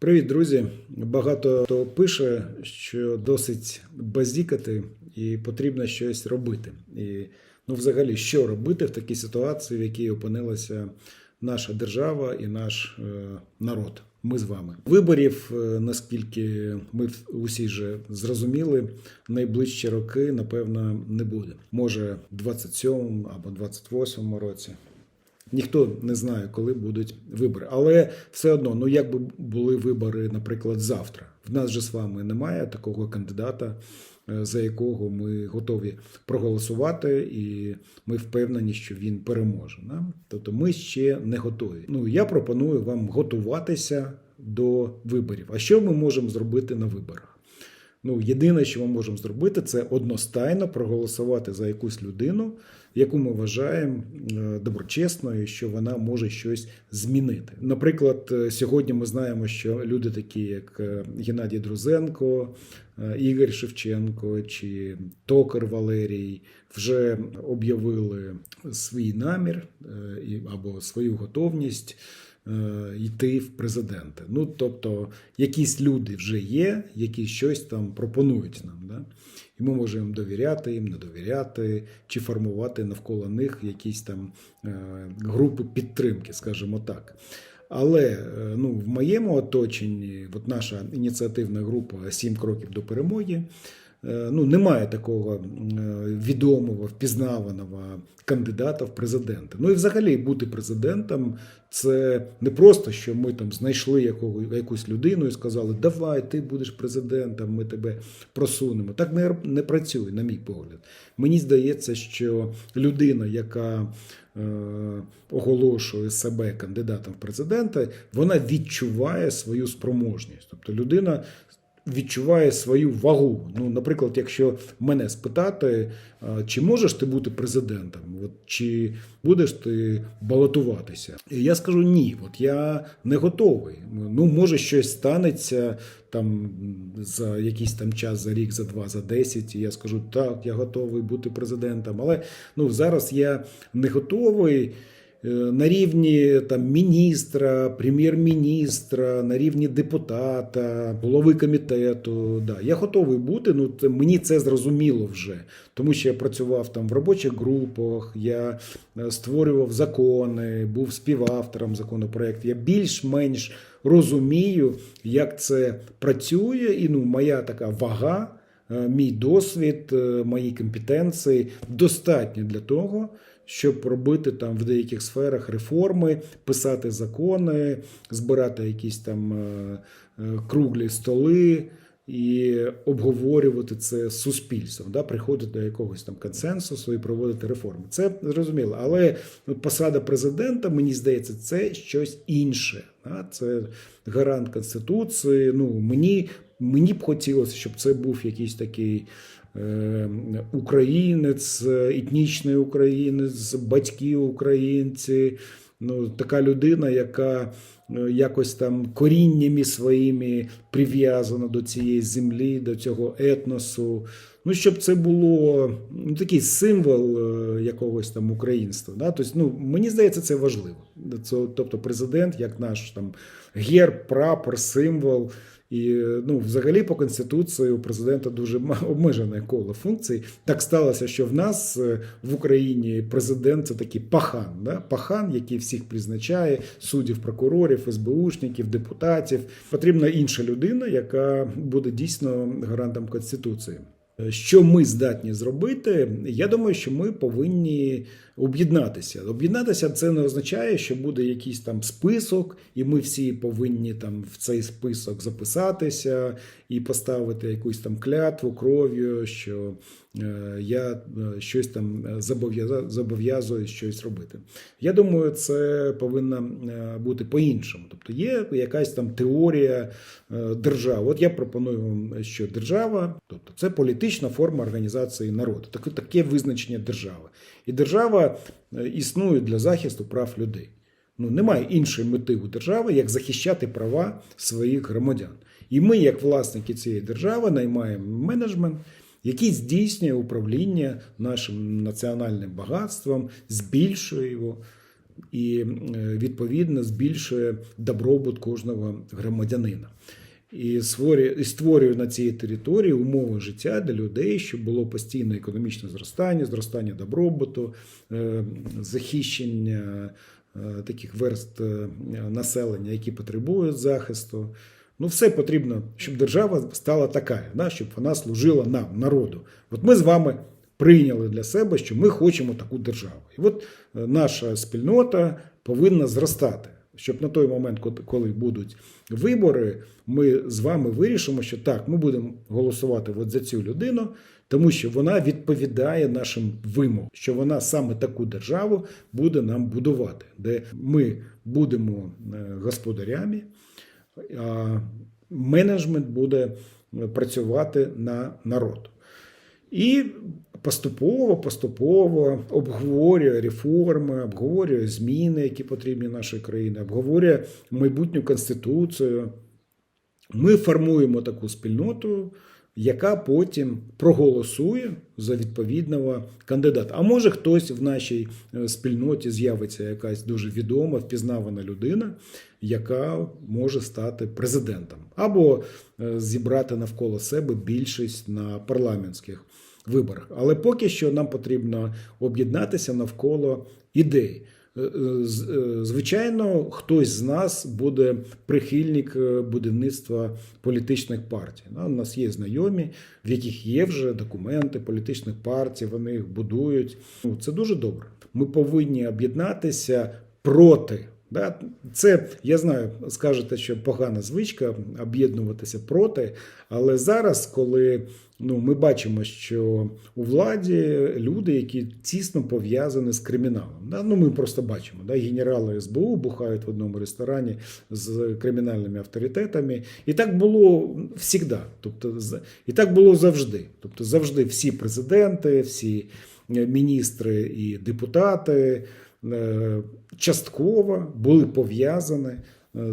Привіт, друзі! Багато хто пише, що досить базікати і потрібно щось робити. І ну, взагалі, що робити в такій ситуації, в якій опинилася наша держава і наш е, народ. Ми з вами. Виборів, е, наскільки ми усі вже зрозуміли, найближчі роки, напевно, не буде. Може, в 27 або 28 році. Ніхто не знає, коли будуть вибори. Але все одно, ну як би були вибори, наприклад, завтра. В нас же з вами немає такого кандидата, е, за якого ми готові проголосувати, і ми впевнені, що він переможе. Да? Тобто ми ще не готові. Ну я пропоную вам готуватися до виборів. А що ми можемо зробити на виборах? Ну, єдине, що ми можемо зробити, це одностайно проголосувати за якусь людину, яку ми вважаємо е, доброчесною, що вона може щось змінити. Наприклад, е, сьогодні ми знаємо, що люди такі, як е, Геннадій Друзенко, Ігор Шевченко чи Токар Валерій, вже об'явили свій намір або свою готовність йти в президенти. Ну, тобто, якісь люди вже є, які щось там пропонують нам. Да? І ми можемо довіряти, їм не довіряти, чи формувати навколо них якісь там е, групи підтримки, скажімо так. Але е, ну, в моєму оточенні, от наша ініціативна група Сім кроків до перемоги. Е, Ну, немає такого е, відомого, впізнаваного кандидата в президенти. Ну і взагалі бути президентом це не просто, що ми там знайшли якого, якусь людину і сказали, давай, ти будеш президентом, ми тебе просунемо. Так не, не працює, на мій погляд. Мені здається, що людина, яка е, оголошує себе кандидатом в президенти, вона відчуває свою спроможність. Тобто людина відчуває свою вагу. Ну, наприклад, якщо мене спитати, чи можеш ти бути президентом, от, чи будеш ти балотуватися? І я скажу ні, от я не готовий. Ну, може, щось станеться там за якийсь там час, за рік, за два, за десять. І я скажу, так, я готовий бути президентом. Але ну, зараз я не готовий. Е, на рівні там міністра, прем'єр-міністра, на рівні депутата, голови комітету. Да, я готовий бути. Ну це мені це зрозуміло вже, тому що я працював там в робочих групах, я е, створював закони, був співавтором законопроекту. Я більш-менш розумію, як це працює, і ну моя така вага. е, Мій досвід, мої компетенції достатні для того, щоб робити там в деяких сферах реформи, писати закони, збирати якісь там е, е, круглі столи і обговорювати це з суспільством, да, приходити до якогось там консенсусу і проводити реформи. Це зрозуміло. Але посада президента, мені здається, це щось інше. Да? Це гарант конституції. Ну мені, мені б хотілося, щоб це був якийсь такий. е, Українець, етнічний українець, батьки українці, ну така людина, яка е, якось там коріннями своїми прив'язана до цієї землі, до цього етносу. Ну, щоб це було ну, такий символ е, якогось там українства. Да? Тобто, ну, мені здається, це важливо. Тобто, президент, як наш там герб, прапор, символ. І ну, взагалі по конституції у президента дуже обмежене коло функцій. Так сталося, що в нас е, в Україні президент це такий пахан, да? пахан, який всіх призначає, суддів, прокурорів, СБУшників, депутатів. Потрібна інша людина, яка буде дійсно гарантом конституції. Що ми здатні зробити? Я думаю, що ми повинні об'єднатися. Об'єднатися це не означає, що буде якийсь там список, і ми всі повинні там в цей список записатися і поставити якусь там клятву кров'ю, що я е, щось там зобов'яза- зобов'язую щось робити. Я думаю, це повинно е, бути по-іншому. Тобто є якась там теорія е, держави. От я пропоную вам, що держава, тобто це політична форма організації народу. Таке, таке визначення держави. І держава е, існує для захисту прав людей. Ну, немає іншої мети у держави, як захищати права своїх громадян. І ми, як власники цієї держави, наймаємо менеджмент, який здійснює управління нашим національним багатством, збільшує його. і е, відповідно збільшує добробут кожного громадянина. І створює, на цій території умови життя для людей, щоб було постійне економічне зростання, зростання добробуту, е, захищення е, таких верст населення, які потребують захисту. Ну, все потрібно, щоб держава стала така, да, щоб вона служила нам, народу. От ми з вами прийняли для себе, що ми хочемо таку державу. І от е, наша спільнота повинна зростати. Щоб на той момент, коли будуть вибори, ми з вами вирішимо, що так, ми будемо голосувати от за цю людину, тому що вона відповідає нашим вимогам, що вона саме таку державу буде нам будувати, де ми будемо е, господарями, менеджмент буде працювати на народ. І поступово, поступово обговорює реформи, обговорює зміни, які потрібні нашій країні, обговорює майбутню конституцію. Ми формуємо таку спільноту, яка потім проголосує за відповідного кандидата. А може хтось в нашій е, спільноті з'явиться якась дуже відома, впізнавана людина, яка може стати президентом, або е, зібрати навколо себе більшість на парламентських виборах. Але поки що нам потрібно об'єднатися навколо ідей. Е, е, е, Звичайно, хтось з нас буде прихильник будівництва політичних партій. У нас є знайомі, в яких є вже документи політичних партій, вони їх будують. Ну, це дуже добре. Ми повинні об'єднатися проти. Да? Це я знаю, скажете, що погана звичка об'єднуватися проти. Але зараз, коли ну, ми бачимо, що у владі люди, які тісно пов'язані з криміналом. Да? Ну, ми просто бачимо, да? генерали СБУ бухають в одному ресторані з кримінальними авторитетами. І так було завжди. Тобто, і так було завжди. Тобто, завжди всі президенти, всі е, міністри і депутати частково були пов'язані е,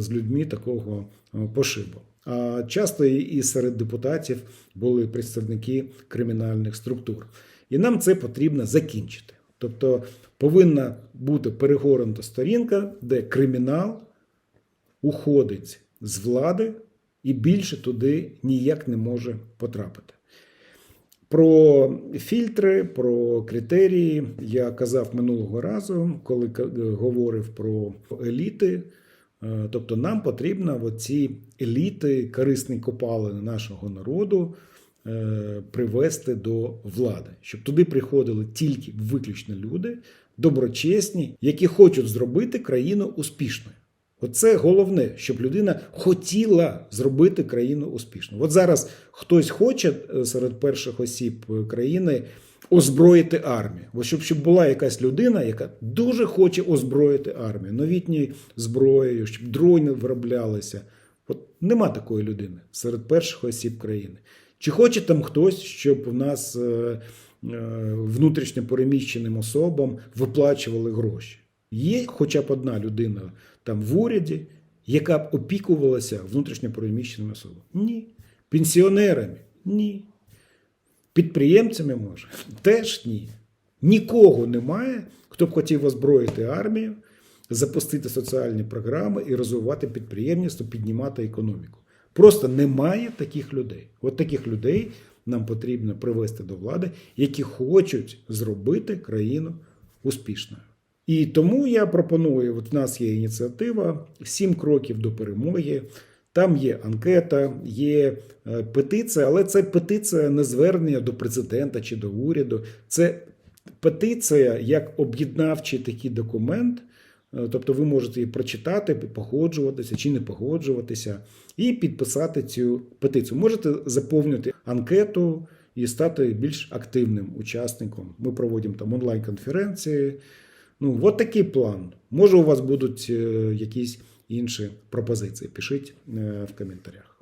з людьми такого е, пошибу. А часто і серед депутатів були представники кримінальних структур. І нам це потрібно закінчити. Тобто повинна бути перегорнута сторінка, де кримінал уходить з влади і більше туди ніяк не може потрапити. Про фільтри, про критерії я казав минулого разу, коли говорив про еліти. Е, Тобто нам потрібно ці еліти, корисні копалини нашого народу е, привести до влади, щоб туди приходили тільки виключно люди, доброчесні, які хочуть зробити країну успішною. Оце головне, щоб людина хотіла зробити країну успішною. От зараз хтось хоче е, серед перших осіб е, країни озброїти армію. От щоб, щоб була якась людина, яка дуже хоче озброїти армію, новітньою зброєю, щоб дрони вироблялися. От нема такої людини серед перших осіб країни. Чи хоче там хтось, щоб у нас е, внутрішньо переміщеним особам виплачували гроші? Є хоча б одна людина там в уряді, яка б опікувалася внутрішньо переміщеними особами? Ні. Пенсіонерами? Ні. Підприємцями може? Теж ні. Нікого немає, хто б хотів озброїти армію, запустити соціальні програми і розвивати підприємництво, піднімати економіку. Просто немає таких людей. От таких людей нам потрібно привести до влади, які хочуть зробити країну успішною. І тому я пропоную: от в нас є ініціатива сім кроків до перемоги. Там є анкета, є е, петиція, але це петиція не звернення до президента чи до уряду. Це петиція як об'єднавчий такий документ. Е, Тобто ви можете її прочитати, погоджуватися чи не погоджуватися, і підписати цю петицію. Можете заповнити анкету і стати більш активним учасником. Ми проводимо там онлайн-конференції. Ну, от такий план. Може, у вас будуть е, якісь інші пропозиції. Пишіть е, в коментарях.